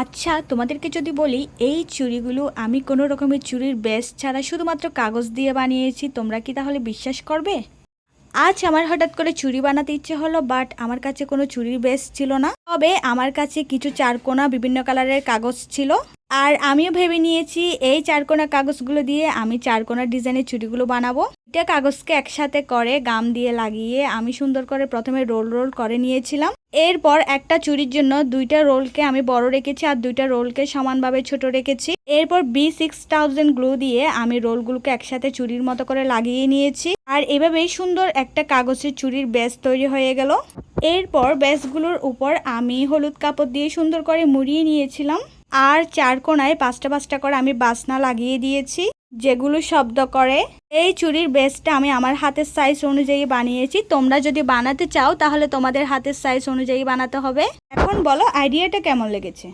আচ্ছা তোমাদেরকে যদি বলি, এই চুড়িগুলো আমি কোনো রকমের চুড়ির বেস ছাড়া শুধুমাত্র কাগজ দিয়ে বানিয়েছি, তোমরা কি তাহলে বিশ্বাস করবে? আজ আমার হঠাৎ করে চুড়ি বানাতে ইচ্ছে হলো বাট আমার কাছে কোনো চুড়ির বেস ছিল না। তবে আমার কাছে কিছু চারকোনা, বিভিন্ন কালারের কাগজ ছিল। আর আমিও ভেবে নিয়েছি এই চারকোনা কাগজগুলো দিয়ে আমি চারকোনা ডিজাইনের চুড়িগুলো বানাবো। এটা কাগজকে একসাথে করে গাম দিয়ে লাগিয়ে আমি সুন্দর করে প্রথমে রোল রোল করে নিয়েছিলাম। এরপর একটা চুরির জন্য দুইটা রোলকে আমি বড় রেখেছি আর দুইটা রোলকে সমানভাবে ছোট রেখেছি। এরপর বি সিক্স থাউজেন্ড গ্লু দিয়ে আমি রোলগুলোকে একসাথে চুরির মতো করে লাগিয়ে নিয়েছি। আর এভাবেই সুন্দর একটা কাগজের চুরির বেস তৈরি হয়ে গেল। এরপর ব্যাসগুলোর উপর আমি হলুদ কাপড় দিয়ে সুন্দর করে মুড়িয়ে নিয়েছিলাম। আর চার কোনায় পাঁচটা পাঁচটা করে আমি বাসনা লাগিয়ে দিয়েছি, যেগুলো শব্দ করে। এই চুরির বেসটা আমি আমার হাতের সাইজ অনুযায়ী বানিয়েছি। তোমরা যদি বানাতে চাও, তাহলে তোমাদের হাতের সাইজ অনুযায়ী বানাতে হবে। এখন বলো আইডিয়াটা কেমন লেগেছে?